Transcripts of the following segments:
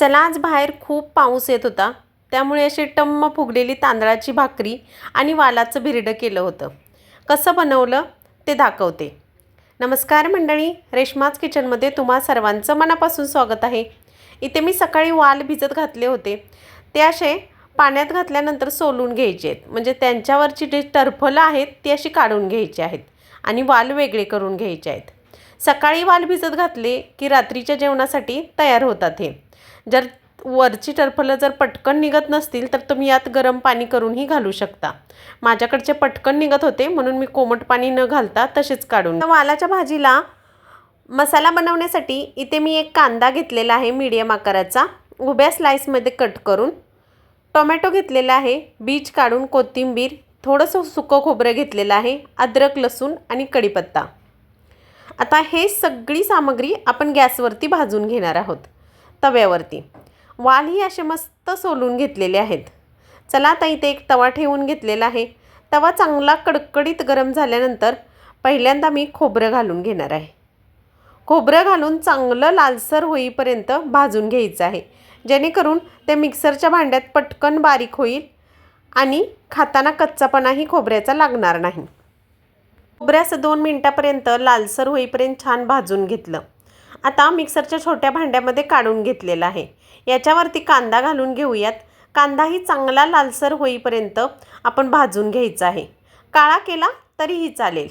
चला आज बाहेर खूप पाऊस येत होता. त्यामुळे अशी टम्म फुगलेली तांदळाची भाकरी आणि वालाचं भिरडं केलं होतं. कसं बनवलं ते दाखवते. नमस्कार मंडळी रेश्माच किचनमध्ये तुम्हा सर्वांचं मनापासून स्वागत आहे. इथे मी सकाळी वाल भिजत घातले होते. ते असे पाण्यात घातल्यानंतर सोलून घ्यायचे आहेत. म्हणजे त्यांच्यावरची जी टर्फलं आहेत ती अशी काढून घ्यायची आहेत आणि वाल वेगळे करून घ्यायचे आहेत. सकाळी वाल भिजत घातले की रात्रीच्या जेवणासाठी तयार होतात हे. जर वरची टरफलं जर पटकन निघत नसतील तर तुम्ही यात गरम पाणी करूनही घालू शकता. माझ्याकडचे पटकन निघत होते म्हणून मी कोमट पाणी न घालता तसेच काढून तर वालाच्या भाजीला मसाला बनवण्यासाठी इथे मी एक कांदा घेतलेला आहे मीडियम आकाराचा. उभ्या स्लाईसमध्ये कट करून टोमॅटो घेतलेला आहे बीज काढून कोथिंबीर थोडंसं सुकं खोबरं घेतलेलं आहे अद्रक लसूण आणि कढीपत्ता. आता हे सगळी सामग्री आपण गॅसवरती भाजून घेणार आहोत. तव्यावरती. वालही असे मस्त सोलून घेतलेले आहेत. चला आता इथे एक तवा ठेवून घेतलेला आहे. तवा चांगला कडकडीत गरम झाल्यानंतर पहिल्यांदा मी खोबरं घालून घेणार आहे. खोबरं घालून चांगलं लालसर होईपर्यंत भाजून घ्यायचं आहे. जेणेकरून ते मिक्सरच्या भांड्यात पटकन बारीक होईल आणि खाताना कच्चापणाही खोबऱ्याचा लागणार नाही. खोबऱ्याचं दोन मिनटापर्यंत लालसर होईपर्यंत छान भाजून घेतलं. आता मिक्सरच्या छोट्या भांड्यामध्ये काढून घेतलेला आहे. याच्यावरती कांदा घालून घेऊयात. कांदाही चांगला लालसर होईपर्यंत आपण भाजून घ्यायचा आहे. काळा केला तरीही चालेल.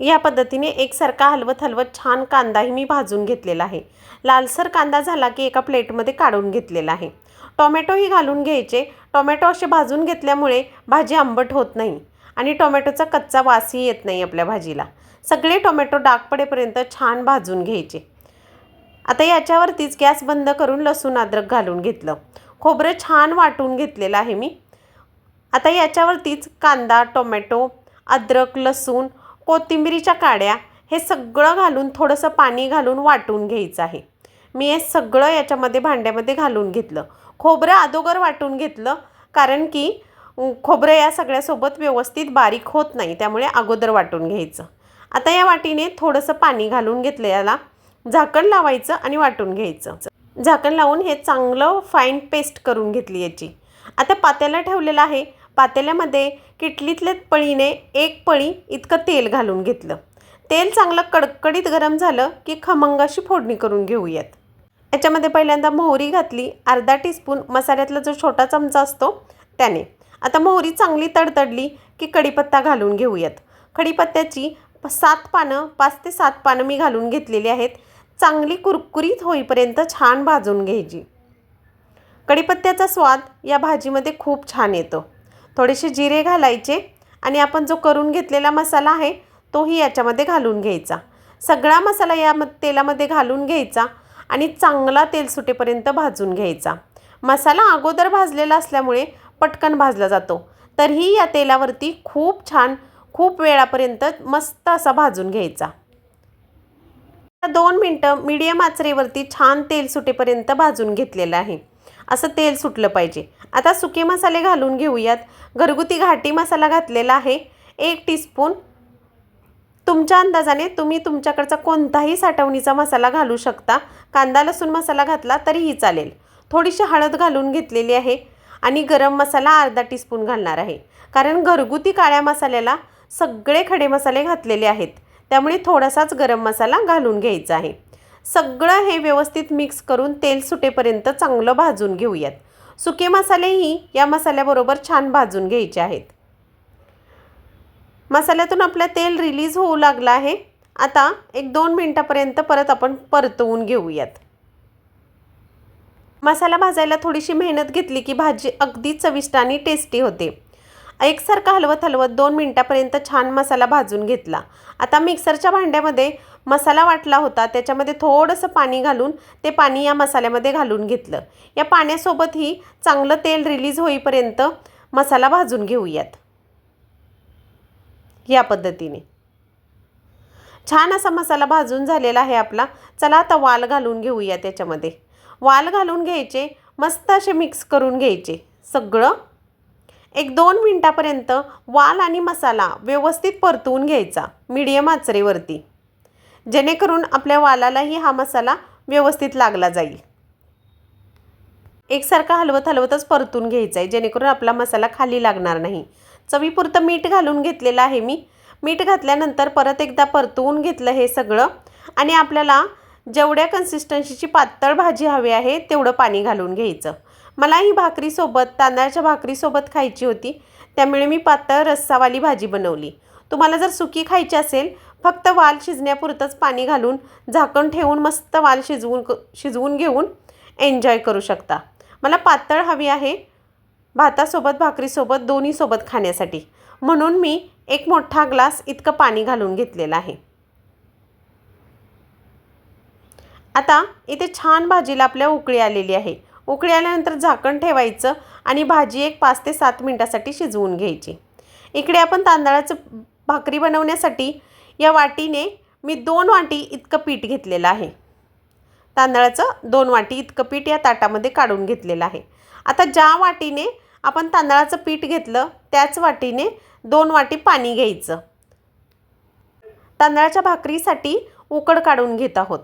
या पद्धतीने एकसारखा हलवत हलवत छान कांदाही मी भाजून घेतलेला आहे. लालसर कांदा झाला की एका प्लेटमध्ये काढून घेतलेला आहे. टोमॅटोही घालून घ्यायचे. टोमॅटो असे भाजून घेतल्यामुळे भाजी आंबट होत नाही आणि टोमॅटोचा कच्चा वासही येत नाही आपल्या भाजीला. सगळे टोमॅटो डाग पडेपर्यंत छान भाजून घ्यायचे. आता याच्यावरतीच गॅस बंद करून लसूण अद्रक घालून घेतलं. खोबरं छान वाटून घेतलेलं आहे मी. आता याच्यावरतीच कांदा टोमॅटो अद्रक लसूण कोथिंबिरीच्या काड्या हे सगळं घालून थोडंसं पाणी घालून वाटून घ्यायचं आहे. मी हे सगळं याच्यामध्ये भांड्यामध्ये घालून घेतलं. खोबरं अगोदर वाटून घेतलं कारण की खोबरं या सगळ्यासोबत व्यवस्थित बारीक होत नाही त्यामुळे अगोदर वाटून घ्यायचं. आता या वाटीने थोडंसं पाणी घालून घेतलं याला झाकण लावायचं आणि वाटून घ्यायचं. झाकण लावून हे चांगलं फाईन पेस्ट करून घेतली याची. आता पात्याला ठेवलेलं आहे. पातेल्यामध्ये किटलीतल्या पळीने एक पळी इतकं तेल घालून घेतलं. तेल चांगलं कडकडीत गरम झालं की खमंगाशी फोडणी करून घेऊयात. याच्यामध्ये पहिल्यांदा मोहरी घातली अर्धा टीस्पून मसाल्यातला जो छोटा चमचा असतो त्याने. आता मोहरी चांगली तडतडली की कढीपत्ता घालून घेऊयात. कढीपत्त्याची सात पानं पाच ते सात पानं मी घालून घेतलेली आहेत. चांगली कुरकुरीत होईपर्यंत छान भाजून घ्यायची. कढीपत्त्याचा स्वाद या भाजीमध्ये खूप छान येतो. थोडेसे जिरे घालायचे आणि आपण जो करून घेतलेला मसाला आहे तोही याच्यामध्ये घालून घ्यायचा. सगळा मसाला या म- तेलामध्ये घालून घ्यायचा आणि चांगला तेल सुटेपर्यंत भाजून घ्यायचा. मसाला अगोदर भाजलेला असल्यामुळे पटकन भाजला जातो. तरीही या तेलावरती खूप छान खूप वेळापर्यंत मस्त असा भाजून घ्यायचा. दोन मिनटं मीडियम आचरेवरती छान तेल सुटेपर्यंत भाजून घेतलेलं आहे. असं तेल सुटलं पाहिजे. आता सुके मसाले घालून घेऊयात. घरगुती घाटी मसाला घातलेला आहे. एक टीस्पून तुमच्या अंदाजाने तुम्ही तुमच्याकडचा कोणताही साठवणीचा मसाला घालू शकता. कांदा लसूण मसाला घातला तरीही चालेल. थोडीशी हळद घालून घेतलेली आहे. आणि गरम मसाला अर्धा टीस्पून घालणार आहे. कारण घरगुती काळ्या मसाल्याला सगळे खडे मसाले घातलेले आहेत. त्यामुळे थोडासाच गरम मसाला घालून घ्यायचा आहे. सगळं हे व्यवस्थित मिक्स करून तेल सुटेपर्यंत चांगलं भाजून घेऊयात. सुके मसालेही या मसाल्याबरोबर छान भाजून घ्यायचे आहेत. मसाल्यातून आपलं तेल रिलीज होऊ लागलं आहे. आता एक दोन मिनटापर्यंत परत आपण परतवून घेऊयात. मसाला भाजायला थोडीशी मेहनत घेतली की भाजी अगदी चविष्ट आणि टेस्टी होते. एकसारखा हलवत हलवत दोन मिनटापर्यंत छान मसाला भाजून घेतला. आता मिक्सरच्या भांड्यामध्ये मसाला वाटला होता त्याच्यामध्ये थोडंसं पाणी घालून ते पाणी या मसाल्यामध्ये घालून घेतलं. या पाण्यासोबतही चांगलं तेल रिलीज होईपर्यंत मसाला भाजून घेऊयात. या पद्धतीने. छान असा मसाला भाजून झालेला आहे आपला. चला आता वाल घालून घेऊया त्याच्यामध्ये. वाल घालून घ्यायचे मस्त असे मिक्स करून घ्यायचे. सगळं एक दोन मिनटापर्यंत वाल आणि मसाला व्यवस्थित परतवून घ्यायचा मीडियम आचरेवरती. जेणेकरून आपल्या वालालाही हा मसाला व्यवस्थित लागला जाईल. एकसारखा हलवत हलवतच परतून घ्यायचा आहे जेणेकरून आपला मसाला खाली लागणार नाही. चवीपुरतं मीठ घालून घेतलेलं आहे मी. मीठ घातल्यानंतर परत एकदा परतवून घेतलं हे सगळं आणि आपल्याला जेवढ्या कन्सिस्टन्सीची पातळ भाजी हवी आहे तेवढं पाणी घालून घ्यायचं. मला ही भाकरीसोबत तांदळाच्या भाकरीसोबत खायची होती. त्यामुळे मी पातळ रस्सावाली भाजी बनवली. तुम्हाला जर सुकी खायची असेल फक्त वाल शिजण्यापुरतंच पाणी घालून झाकण ठेवून मस्त वाल शिजवून शिजवून घेऊन एन्जॉय करू शकता. मला पातळ हवी आहे भातासोबत भाकरीसोबत दोन्हीसोबत खाण्यासाठी. म्हणून मी एक मोठा ग्लास इतकं पाणी घालून घेतलेलं आहे. आता इथे छान भाजीला आपल्या उकळी आलेली आहे. उकळी आल्यानंतर झाकण ठेवायचं आणि भाजी एक पाच ते सात मिनटासाठी शिजवून घ्यायची. इकडे आपण तांदळाचं भाकरी बनवण्यासाठी या वाटीने मी दोन वाटी इतकं पीठ घेतलेलं आहे. तांदळाचं दोन वाटी इतकं पीठ या ताटामध्ये काढून घेतलेलं आहे. आता ज्या वाटीने आपण तांदळाचं पीठ घेतलं त्याच वाटीने दोन वाटी पाणी घ्यायचं. तांदळाच्या भाकरीसाठी उकड काढून घेत आहोत.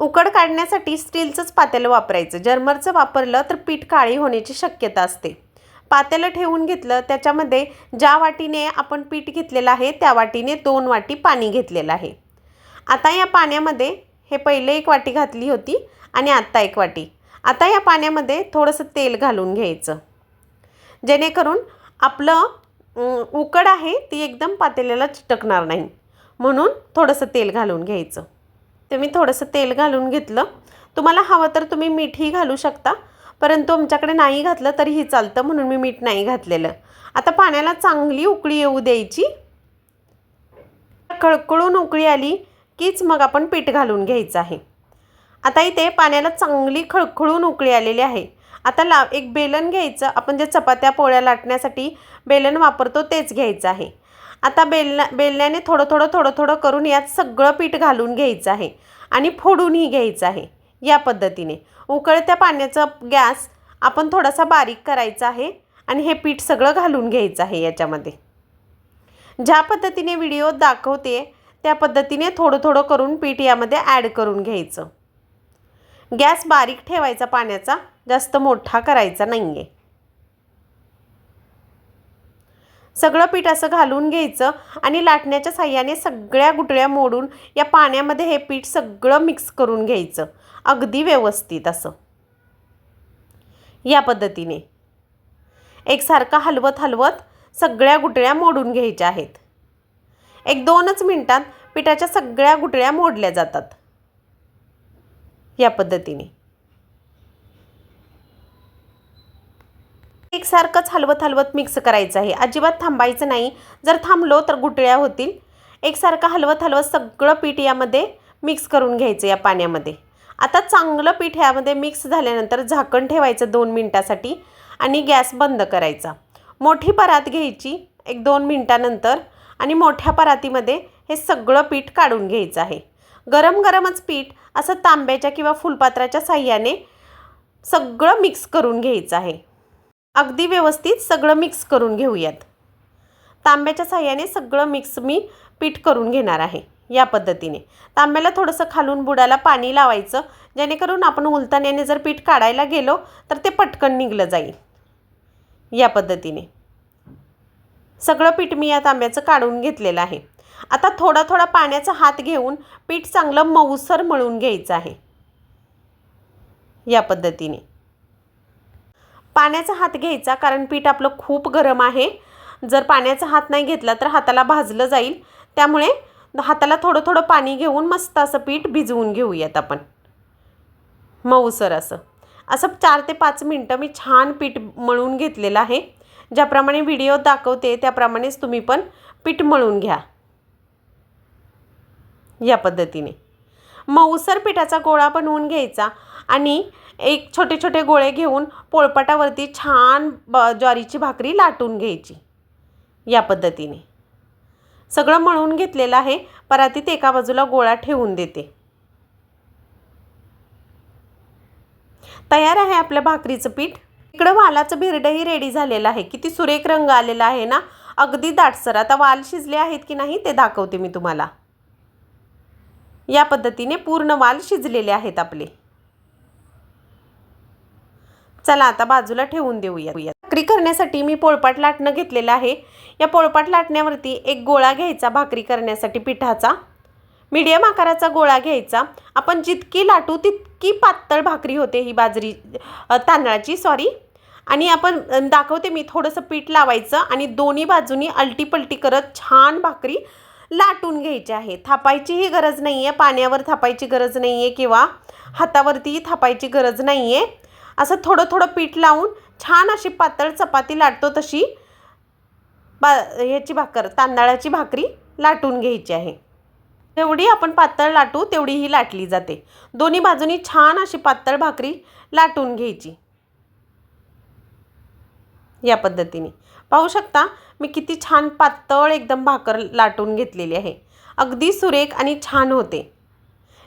उकड काढण्यासाठी स्टीलचंच पातेलं वापरायचं. जर्मरचं वापरलं तर पीठ काळी होण्याची शक्यता असते. पातेलं ठेवून घेतलं त्याच्यामध्ये ज्या वाटीने आपण पीठ घेतलेलं आहे त्या वाटीने दोन वाटी पाणी घेतलेलं आहे. आता या पाण्यामध्ये हे पहिले एक वाटी घातली होती आणि आत्ता एक वाटी. आता या पाण्यामध्ये थोडंसं तेल घालून घ्यायचं. जेणेकरून आपलं उकड आहे ती एकदम पातेल्याला चिटकणार नाही. म्हणून थोडंसं तेल घालून घ्यायचं. ते मी थोडंसं तेल घालून घेतलं. तुम्हाला हवं तर तुम्ही मीठही घालू शकता. परंतु आमच्याकडे नाही घातलं तरीही चालतं म्हणून मी मीठ नाही घातलेलं. आता पाण्याला चांगली उकळी येऊ द्यायची. खळखळून उकळी आली कीच मग आपण पीठ घालून घ्यायचं आहे. आता इथे पाण्याला चांगली खळखळून उकळी आलेली आहे. आता ला एक बेलन घ्यायचं. आपण जे चपात्या पोळ्या लाटण्यासाठी बेलन वापरतो तेच घ्यायचं आहे. आता बेलना बेलण्याने थोडं थोडं थोडं थोडं करून यात सगळं पीठ घालून घ्यायचं आहे आणि फोडूनही घ्यायचं आहे या पद्धतीने. उकळत्या पाण्याचा गॅस आपण थोडासा बारीक करायचा आहे आणि हे पीठ सगळं घालून घ्यायचं आहे याच्यामध्ये. ज्या पद्धतीने व्हिडिओ दाखवते त्या पद्धतीने थोडं थोडं करून पीठ यामध्ये ॲड करून घ्यायचं. गॅस बारीक ठेवायचा पाण्याचा जास्त मोठा करायचा नाही आहे सगळं पीठ असं घालून घ्यायचं आणि लाटण्याच्या साह्याने सगळ्या गुटळ्या मोडून या पाण्यामध्ये हे पीठ सगळं मिक्स करून घ्यायचं. अगदी व्यवस्थित असं. या पद्धतीने. एकसारखा हलवत हलवत सगळ्या गुटळ्या मोडून घ्यायच्या आहेत. एक दोनच मिनटात पिठाच्या सगळ्या गुटळ्या मोडल्या जातात. या पद्धतीने. एकसारखंच हलवत हलवत मिक्स करायचं आहे. अजिबात थांबायचं नाही. जर थांबलो तर गुटळ्या होतील. एकसारखं हलवत हलवत सगळं पीठ यामध्ये मिक्स करून घ्यायचं या पाण्यामध्ये. आता चांगलं पीठ यामध्ये मिक्स झाल्यानंतर झाकण ठेवायचं दोन मिनटासाठी आणि गॅस बंद करायचा. मोठी परात घ्यायची एक दोन मिनटानंतर आणि मोठ्या परातीमध्ये हे सगळं पीठ काढून घ्यायचं आहे. गरम गरमच पीठ असं तांब्याच्या किंवा फुलपात्राच्या साह्याने सगळं मिक्स करून घ्यायचं आहे. अगदी व्यवस्थित सगळं मिक्स करून घेऊयात. तांब्याच्या साह्याने सगळं मिक्स मी पीठ करून घेणार आहे या पद्धतीने. तांब्याला थोडंसं खालून बुडाला पाणी लावायचं जेणेकरून आपण उलताण्याने जर पीठ काढायला गेलो तर ते पटकन निघलं जाईल. या पद्धतीने. सगळं पीठ मी या तांब्याचं काढून घेतलेलं आहे. आता थोडा थोडा पाण्याचा हात घेऊन पीठ चांगलं मऊसर मळून घ्यायचं आहे. या पद्धतीने. पाण्याचा हात घ्यायचा कारण पीठ आपलं खूप गरम आहे. जर पाण्याचा हात नाही घेतला तर हाताला भाजलं जाईल. त्यामुळे हाताला थोडं थोडं पाणी घेऊन मस्त असं पीठ भिजवून घेऊयात आपण. मऊसर असं. असं चार ते पाच मिनटं मी छान पीठ मळून घेतलेलं आहे. ज्याप्रमाणे व्हिडिओ दाखवते त्याप्रमाणेच तुम्ही पण पीठ मळून घ्या. या पद्धतीने. मऊसर पिठाचा गोळा बनवून घ्यायचा. आणि एक छोटे छोटे गोळे घेऊन पोळपाटावरती छान ब ज्वारीची भाकरी लाटून घ्यायची. या पद्धतीने. सगळं मळून घेतलेलं आहे परातीत एका बाजूला गोळा ठेवून देते. तयार आहे आपलं भाकरीचं पीठ. इकडं वालाचं भिरडंही रेडी झालेलं आहे. किती सुरेख रंग आलेला आहे ना? अगदी दाटसर. आता वाल शिजले आहेत की नाही ते दाखवते मी तुम्हाला. या पद्धतीने पूर्ण वाल शिजलेले आहेत आपले. चला आता बाजूला ठेवून देऊया भाकरी करण्यासाठी मी पोळपाट लाटणं घेतलेलं आहे. या पोळपाट लाटण्यावरती एक गोळा घ्यायचा भाकरी करण्यासाठी पिठाचा. मीडियम आकाराचा गोळा घ्यायचा. आपण जितकी लाटू तितकी पातळ भाकरी होते ही बाजरी तांदळाची सॉरी आणि आपण दाखवते मी थोडंसं पीठ लावायचं आणि दोन्ही बाजूनी अलटीपलटी करत छान भाकरी लाटून घ्यायची आहे. थापायचीही गरज नाही आहे पाण्यावर थापायची गरज नाही आहे किंवा हातावरतीही थापायची गरज नाही आहे असं थोडं थोडं पीठ लावून छान अशी पातळ चपाती लाटतो तशी. बा ह्याची भाकर तांदळाची भाकरी लाटून घ्यायची आहे. जेवढी आपण पातळ लाटू तेवढी ही लाटली जाते. दोन्ही बाजूनी छान अशी पातळ भाकरी लाटून घ्यायची. या पद्धतीने. पाहू शकता मी किती छान पातळ एकदम भाकर लाटून घेतलेली आहे. अगदी सुरेख आणि छान होते.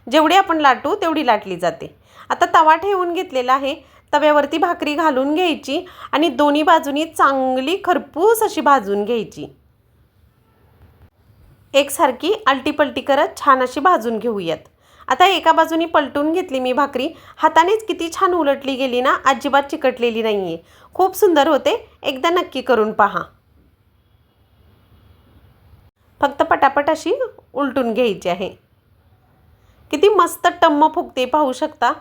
जेवढी आपण लाटू तेवढी लाटली जाते. आता तवा ठेवून घेतलेला आहे. तव्यावरती भाकरी घालून घ्यायची आणि दोन्ही बाजूनी चांगली खरपूस अशी भाजून घ्यायची. एकसारखी आलटीपलटी करत छान अशी भाजून घेऊयात. आता एका बाजूनी पलटून घेतली मी भाकरी. हातानेच किती छान उलटली गेली ना अजिबात चिकटलेली नाही आहे खूप सुंदर होते. एकदा नक्की करून पहा. फक्त पटापट अशी उलटून घ्यायची आहे. किती मस्त टम्म फुगते पाहू शकता?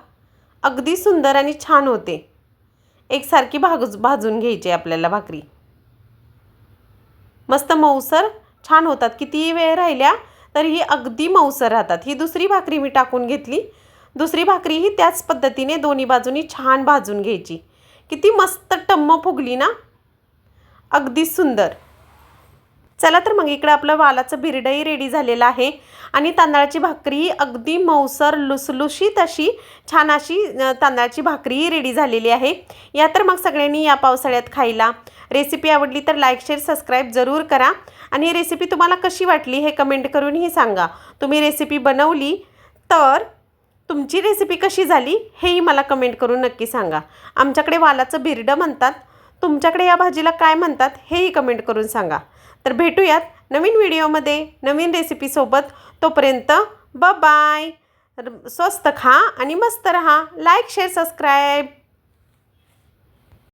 अगदी सुंदर आणि छान होते. एकसारखी भागज भाजून घ्यायची आपल्याला भाकरी. मस्त मऊसर छान होतात. कितीही वेळ राहिल्या तर ही अगदी मऊसर राहतात. ही दुसरी भाकरी मी टाकून घेतली. दुसरी भाकरी ही त्याच पद्धतीने दोन्ही बाजूनी छान भाजून घ्यायची. किती मस्त टम्म फुगली ना? अगदी सुंदर. चला तर मग इकडं आपलं वालाचं बिरडंही रेडी झालेलं आहे. आणि तांदळाची भाकरी अगदी मऊसर लुसलुशीत अशी छान अशी तांदळाची भाकरीही रेडी झालेली आहे. या तर मग सगळ्यांनी या पावसाळ्यात खायला. रेसिपी आवडली तर लाईक शेअर सबस्क्राईब जरूर करा. आणि ही रेसिपी तुम्हाला कशी वाटली हे कमेंट करूनही सांगा. तुम्ही रेसिपी बनवली तर तुमची रेसिपी कशी झाली हेही मला कमेंट करून नक्की सांगा. आमच्याकडे वालाचं बिरडं म्हणतात. तुमच्याकडे या भाजीला काय म्हणतात हेही कमेंट करून सांगा. तर भेटूयात नवीन व्हिडिओमध्ये नवीन रेसिपीसोबत तोपर्यंत ब बाय स्वस्त खा आणि मस्त रहा. Like share subscribe